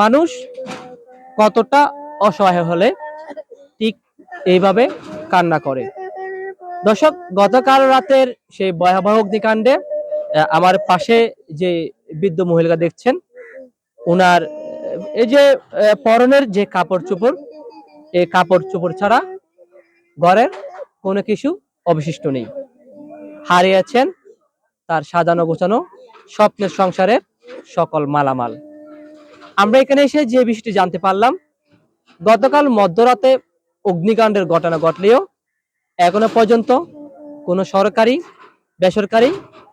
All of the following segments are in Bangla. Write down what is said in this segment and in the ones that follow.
মানুষ কতটা অসহায় হলে ঠিক এইভাবে কান্না করে? দর্শক, গতকাল রাতের সেই ভয়াবহ অগ্নিকাণ্ডে আমার পাশে যে বৃদ্ধ মহিলা দেখছেন ওনার এই যে পরনের যে কাপড় চোপড় এই কাপড় চোপড় ছাড়া ঘরের কোনো কিছু অবশিষ্ট নেই। হারিয়েছেন তার সাজানো গোছানো স্বপ্নের সংসারের সকল মালামাল। আমরা এখানে এসে যে বিষয়টি জানতে পারলাম, গতকাল মধ্যরাতে অগ্নিকাণ্ডের ঘটনা ঘটলেও এখনও পর্যন্ত কোনো সরকারি, বেসরকারি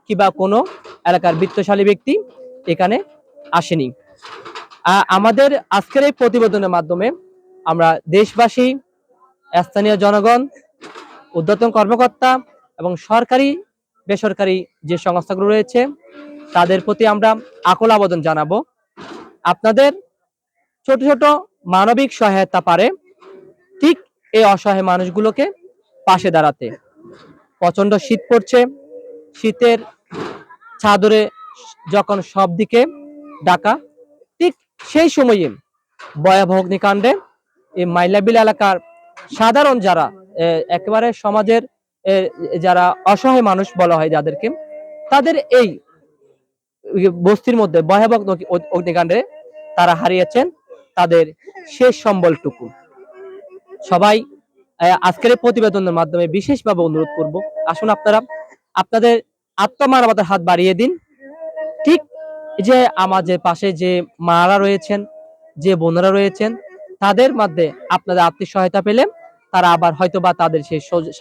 কিংবা কোনো এলাকার বৃত্তশালী ব্যক্তি এখানে আসেনি। আমাদের আজকের এই প্রতিবেদনের মাধ্যমে আমরা দেশবাসী, স্থানীয় জনগণ উদ্যতন কর্মকর্তা এবং সরকারি, বেসরকারি যে সংস্থাগুলো রয়েছে, তাদের প্রতি আমরা আকুল আবেদন জানাব। আপনাদের ছোট ছোট মানবিক সহায়তা পারে ঠিক এই অসহায় মানুষগুলোকে পাশে দাঁড়াতে। প্রচণ্ড শীত পড়ছে। শীতের চাদরে যখন সব দিকে ডাকা ঠিক সেই সময়ে ভয়াবহ অগ্নিকাণ্ডে এই মাইলাবিল এলাকার সাধারণ যারা একেবারে সমাজের যারা অসহায় মানুষ বলা হয় যাদেরকে, তাদের এই বস্তির মধ্যে ভয়াবহ অগ্নিকাণ্ডে তারা হারিয়েছেন তাদের শেষ সম্বলটুকু। সবাই আজকের এই প্রতিবেদনের মাধ্যমে বিশেষভাবে অনুরোধ করব, আসুন আপনারা, আপনাদের আত্মমানবতার হাত বাড়িয়ে দিন। ঠিক যে আমাদের পাশে যে মারা রয়েছেন, যে বোনেরা রয়েছেন, তাদের মধ্যে আপনাদের আর্থিক সহায়তা পেলে তারা আবার হয়তো বা তাদের সেই সোজ-